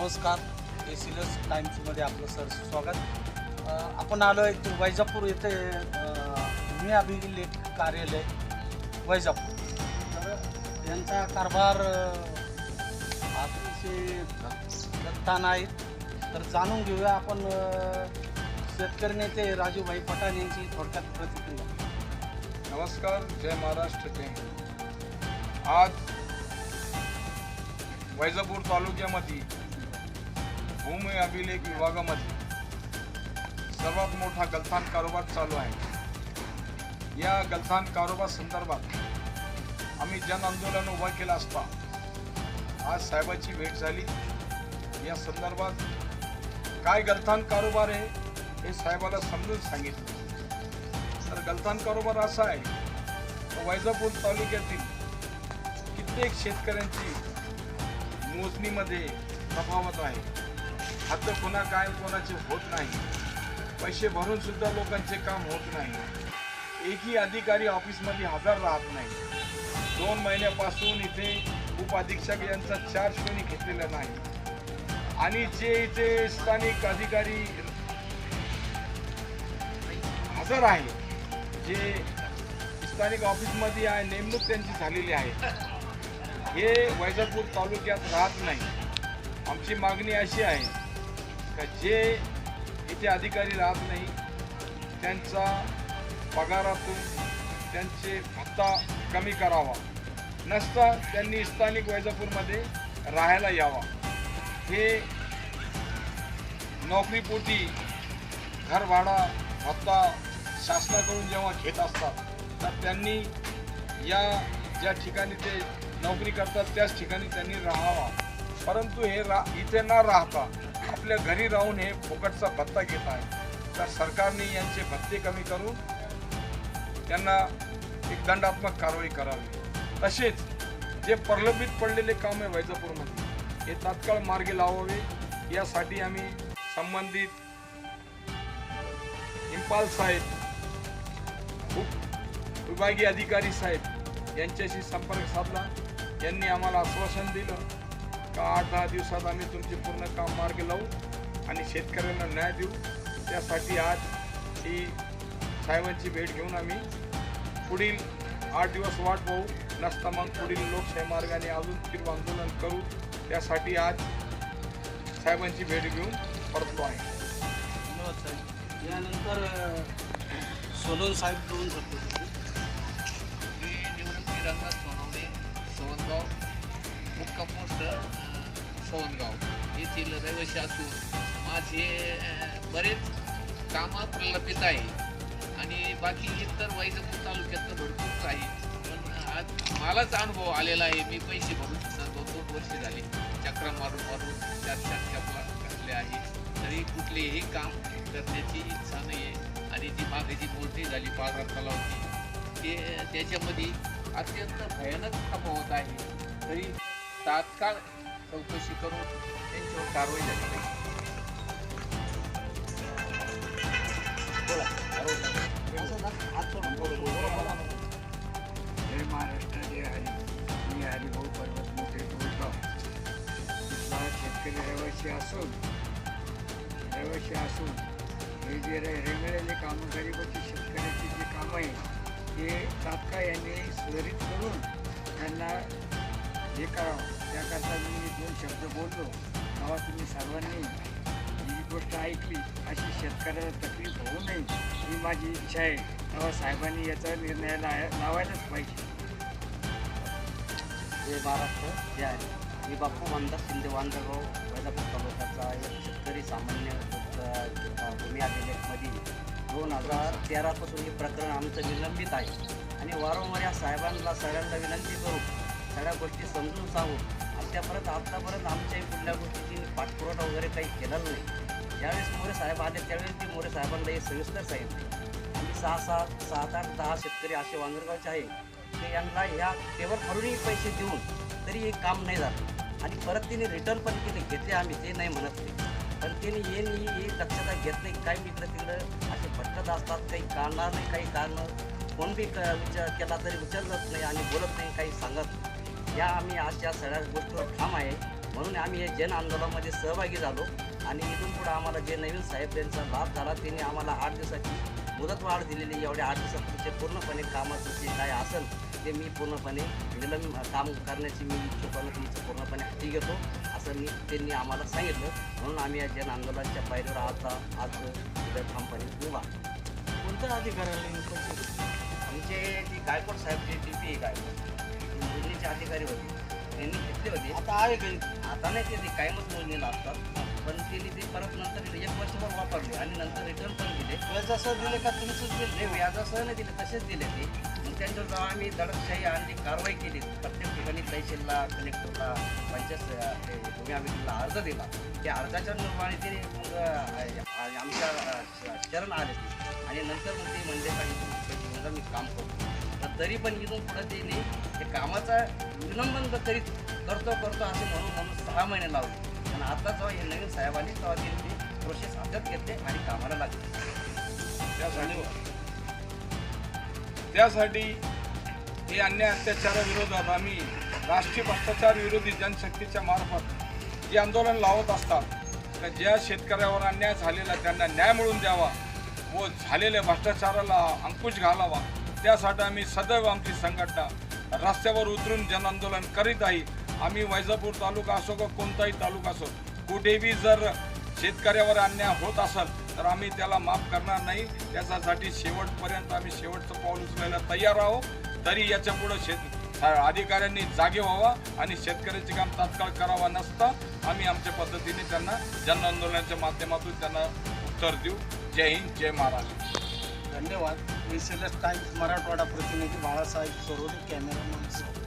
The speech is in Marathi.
नमस्कार. ए सिरियस टाइम्समध्ये आपलं सर स्वागत. आपण आलो आहे वैजापूर येथे मी अभिलेख कार्यालय वैजापूर. तर यांचा कारभार अतिशय दत्तान आहे. तर जाणून घेऊया आपण शेतकरी नेते राजूभाई पठाण यांची थोडक्यात प्रतिक्रिया. नमस्कार जय महाराष्ट्र जय आज वैजापूर तालुक्यामध्ये भूमी अभिलेख विभागामध्ये सर्वात मोठा गलथान कारोबार चालू आहे. या गलथान कारोबार संदर्भात आम्ही जन आंदोलन उभा केला असता आज साहेबाची भेट झाली. या संदर्भात काय गलथान कारोबार आहे हे साहेबाला समजून सांगितलं. तर गलथान कारोबार असा आहे वैजापूर तालुक्यातील कित्येक शेतकऱ्यांची मोजणीमध्ये तफावत आहे. आता पुन्हा काय कोणाचे होत नाही. पैसे भरून सुद्धा लोकांचे काम होत नाही. एकही अधिकारी ऑफिसमध्ये हजर राहत नाही. दोन महिन्यापासून इथे उपअधीक्षक यांचा चार्ज कोणी घेतलेला नाही. आणि जे इथे स्थानिक अधिकारी हजर आहे जे स्थानिक ऑफिसमध्ये आहे नेमणूक त्यांची झालेली आहे. हे वैजापूर तालुक्यात राहत नाही. आमची मागणी अशी आहे का जे इथे अधिकारी राहत नाही त्यांचा पगारातून त्यांचे भत्ता कमी करावा. नसता त्यांनी स्थानिक वैजापूरमध्ये राहायला यावा. हे नोकरीपोटी घर भाडा भत्ता शासनाकडून जेव्हा घेत असतात तर त्यांनी या ज्या ठिकाणी ते नोकरी करतात त्याच ठिकाणी त्यांनी राहावा. परंतु हे रा इथे न राहता आपल्या घरी राहून हे फुकटचा भत्ता घेत आहे. तर सरकारने यांचे भत्ते कमी करून त्यांना एक दंडात्मक कारवाई करावी. तसेच जे प्रलंबित पडलेले काम आहे वैजापूरमध्ये हे तात्काळ मार्गी लावावे. यासाठी आम्ही संबंधित इम्पाल साहेब उप विभागीय अधिकारी साहेब यांच्याशी संपर्क साधला. यांनी आम्हाला आश्वासन दिलं. का आठ दहा दिवसात आम्ही तुमचे पूर्ण काम मार्ग लावू आणि शेतकऱ्यांना न्याय देऊ. त्यासाठी आज ही साहेबांची भेट घेऊन आम्ही पुढील आठ दिवस वाट पाहू. नसता मग पुढील लोकशाही मार्गाने अजून तीव्र आंदोलन करू. त्यासाठी आज साहेबांची भेट घेऊन परतलो आहे. धन्यवाद साहेब. यानंतर अ, सोनून साहेब दोन शब्द सवनगाव येथील रहिवासी असून माझे बरेच कामं प्रलंबित आहे. आणि बाकी इतर वैजापूर तालुक्यात तर भरपूर आहे पण आज मलाच अनुभव आलेला आहे. मी पैसे भरून दोन दोन वर्ष झाले. चक्र मारून मारून चार चार चपला घातले आहे. तरी कुठलेही काम करण्याची इच्छा नाही आहे आणि जी मागे जी मोठी झाली पाच तलावची ते त्याच्यामध्ये अत्यंत भयानक तफावत आहे. तरी तात्काळ चौकशी करून त्यांच्यावर कारवाई झाली. पाहिजे जय महाराष्ट्र जय हरी. मी हरिभाऊ पर्वत मोठे बोलगाव इथला शेतकरी रहिवासी असून रहिवासी असून हे जे रे- रेंगाळलेले कामं गरिबाची शेतकऱ्याची जी कामं आहे ते तात्काळ यांनी सुधारित करून त्यांना हे करावं. त्याकरता मी दोन शब्द बोललो. तेव्हा तुम्ही सर्वांनी ही गोष्ट ऐकली. अशी शेतकऱ्याला तकलीफ होऊ नये ही माझी इच्छा आहे. तेव्हा साहेबांनी याचा निर्णय ला- लावायलाच पाहिजे. जय महाराष्ट्र. जय आहे मी बापू वांदा शिंदे वांदगाव वैजापूर तालुक्याचा एक शेतकरी सामान्य भूमी अभिलेखमध्ये दोन हजार तेरापासून हे प्रकरण आमचं विलंबित आहे. आणि वारंवार या साहेबांना सगळ्यांना विनंती करू. सगळ्या गोष्टी समजून सांगू. त्यापर्यंत आत्तापर्यंत आमच्याही कुठल्या गोष्टीची पाठपुरवठा वगैरे काही केलेला नाही. ज्यावेळेस मोरे साहेब आले त्यावेळेस ती मोरे साहेबांना हे सविस्तर सांगितले. आम्ही सहा सात सात आठ दहा शेतकरी असे वांगरगावचे आहे. की यांना ह्या टेबल करूनही पैसे देऊन तरी हे काम नाही झालं. आणि परत तिने रिटर्न पण केले. घेतले आम्ही ते नाही म्हणत नाही पण तिने हे नाही हे दक्षता घेत नाही. काही मित्र तिकडं असे भटकत असतात. काही काढणार नाही काही कारणं कोण बी क- विचार केला तरी विचारत नाही आणि बोलत नाही काही सांगत नाही. या आम्ही अशा सगळ्या गोष्टीवर ठाम आहे. म्हणून आम्ही या जन आंदोलनामध्ये सहभागी झालो आणि इथून पुढे आम्हाला जे नवीन साहेब त्यांचा लाभ झाला त्यांनी आम्हाला आठ दिवसाची मुदतवाढ दिलेली एवढ्या आठ दिवसात तुमचे पूर्णपणे कामाचं जे काय असेल ते मी पूर्णपणे निलंब काम करण्याची मी इच्छुकानं तुमचं पूर्णपणे हाती घेतो असं मी त्यांनी आम्हाला सांगितलं. म्हणून आम्ही या जन आंदोलनाच्या पायरीवर आता आज इथं ठामपणे उभा. कोणत्या अधिकाऱ्याला? आमचे जे गायकवाड साहेब जे डी पी गायकवाड. मोजणीचे अधिकारी होते. त्यांनी घेतले होते. आता आहे काही? आता नाही ते कायमच मोजणीला असतात पण त्यांनी ते. परत नंतर एक वर्षभर वापरले. आणि नंतर रिटर्न पण दिले व्याज असं दिले का तुमचंच बिल ते व्याजासह नाही दिले. तसेच दिले ते. मग त्यांच्यावर जेव्हा आम्ही दडपशाही आणली. कारवाई केली. प्रत्येक ठिकाणी तहसीलला कलेक्टरला पंचायत भूमी अभियानाला अर्ज दिला. त्या अर्जाच्या निर्माणे ते मग आमच्या शरण आले. आणि नंतर मग ते म्हणजे काही मी काम करतो पण तरी पण इथून पुढं त्यांनी हे कामाचा विलंबन करीत करतो करतो असे म्हणून म्हणून सहा महिने लावले. आणि आता जेव्हा हे नवीन साहेबांनी तेव्हा त्यांनी प्रोसेस हातात घेतले आणि कामाला लागले. त्यासाठी त्यासाठी हे अन्याय अत्याचाराविरोधात आम्ही राष्ट्रीय भ्रष्टाचार विरोधी जनशक्तीच्या मार्फत जे आंदोलन लावत असतात तर ज्या शेतकऱ्यावर अन्याय झालेला त्यांना न्याय मिळवून द्यावा व झालेल्या भ्रष्टाचाराला अंकुश घालावा. त्यासाठी आम्ही सदैव आमची संघटना रस्त्यावर उतरून जनआंदोलन करीत आहे. आम्ही वैजापूर तालुका असो का कोणताही तालुका असो कुठेही जर शेतकऱ्यावर अन्याय होत असेल तर आम्ही त्याला माफ करणार नाही. त्याच्यासाठी शेवटपर्यंत आम्ही शेवटचं पाऊल उचलायला तयार आहोत. तरी याच्यापुढं शेत अधिकाऱ्यांनी जागे व्हावा आणि शेतकऱ्याचे काम तात्काळ करावा नसता. आम्ही आमच्या पद्धतीने त्यांना जन आंदोलनाच्या माध्यमातून त्यांना उत्तर देऊ. जय हिंद जय महाराष्ट्र. धन्यवाद. S L S Times Marathwada प्रतिनिधी बाळासाहेब सरोडे कॅमेरामॅन.